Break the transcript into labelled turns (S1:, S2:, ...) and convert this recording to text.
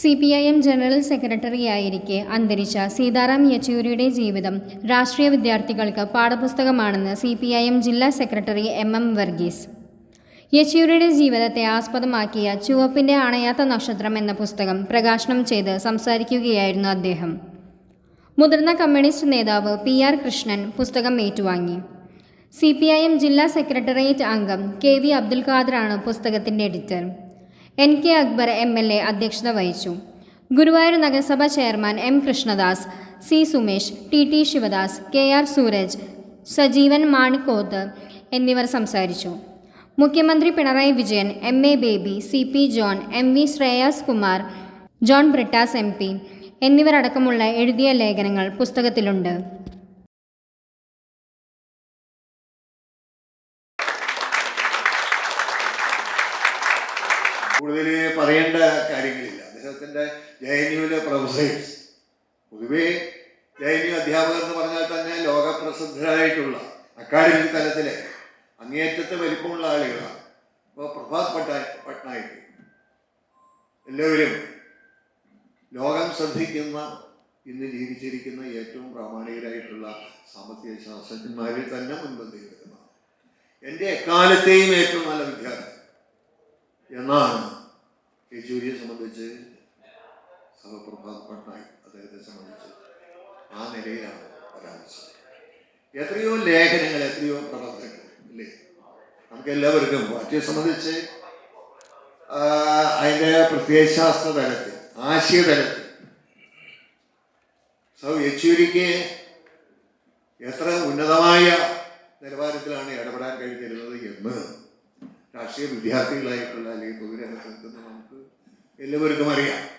S1: C P I M general സെക്രട്ടറിയായിരിക്കെ അന്തരിച്ച സീതാറാം യെച്ചൂരിയുടെ ജീവിതം രാഷ്ട്രീയ വിദ്യാർത്ഥികൾക്ക് പാഠപുസ്തകമാണെന്ന് സി പി ഐ എം ജില്ലാ സെക്രട്ടറി എം എം വർഗീസ്. യെച്ചൂരിയുടെ ജീവിതത്തെ ആസ്പദമാക്കിയ ചുവപ്പിന്റെ അണയാത്ത നക്ഷത്രം എന്ന പുസ്തകം പ്രകാശനം ചെയ്ത് സംസാരിക്കുകയായിരുന്നു അദ്ദേഹം. മുതിർന്ന കമ്മ്യൂണിസ്റ്റ് നേതാവ് പി ആർ കൃഷ്ണൻ പുസ്തകം ഏറ്റുവാങ്ങി. സി പി ഐ എം ജില്ലാ സെക്രട്ടേറിയറ്റ് അംഗം കെ വി അബ്ദുൽ ഖാദറാണ് പുസ്തകത്തിന്റെ editor. N K Akbar M L A അധ്യക്ഷത വഹിച്ചു. ഗുരുവായൂർ നഗരസഭ chairman M Krishnadas C Sumesh T T Sivadas K R Sooraj Sajeevan Manikoth എന്നിവർ സംസാരിച്ചു. മുഖ്യമന്ത്രി Pinarayi Vijayan M A Baby C P John M V Shreyams Kumar John Brittas M P എന്നിവരടക്കമുള്ള എഴുതിയ ലേഖനങ്ങൾ പുസ്തകത്തിലുണ്ട്.
S2: കൂടുതൽ പറയേണ്ട കാര്യങ്ങളില്ല. അദ്ദേഹത്തിന്റെ ജെ എൻ യുവിലെ പ്രൊഫസേഴ്സ്. പൊതുവേ ജെ എൻ യു അധ്യാപകർ എന്ന് പറഞ്ഞാൽ തന്നെ ലോകപ്രസിദ്ധരായിട്ടുള്ള അക്കാഡമിക് തലത്തിലെ അങ്ങേയറ്റത്തെ വലിപ്പമുള്ള ആളുകളാണ്. ഇപ്പോൾ പ്രഭാത് പട്ടാ പട്നായിക് എല്ലാവരും ലോകം ശ്രദ്ധിക്കുന്ന ഇന്ന് ജീവിച്ചിരിക്കുന്ന ഏറ്റവും പ്രാമാണികരായിട്ടുള്ള സാമ്പത്തിക ശാസ്ത്രജ്ഞന്മാരിൽ തന്നെ മുൻപന്തിയിൽ എന്റെ എക്കാലത്തെയും ഏറ്റവും നല്ല വിദ്യാർത്ഥി എന്നാണ് യെച്ചൂരിയെ സംബന്ധിച്ച് സഹപ്രഭാത് പട്നായിക് അദ്ദേഹത്തെ സംബന്ധിച്ച് ആ നിലയിലാണ് പരാമർശം എത്രയോ ലേഖനങ്ങൾ എത്രയോ പ്രവർത്തനങ്ങൾ ഇല്ലേ നമുക്ക് എല്ലാവർക്കും പാർട്ടിയെ സംബന്ധിച്ച് അതിന്റെ പ്രത്യയശാസ്ത്ര തലത്തിൽ ആശയതലത്തിൽ സൗ യെച്ചൂരിക്ക് എത്ര ഉന്നതമായ നിലവാരത്തിലാണ് ഇടപെടാൻ കഴിഞ്ഞിരുന്നത് എന്ന് രാഷ്ട്രീയ വിദ്യാർത്ഥികളായിട്ടുള്ള അല്ലെങ്കിൽ പൊതുരംഗത്ത് നിൽക്കുന്ന എല്ലാവർക്കും അറിയാം.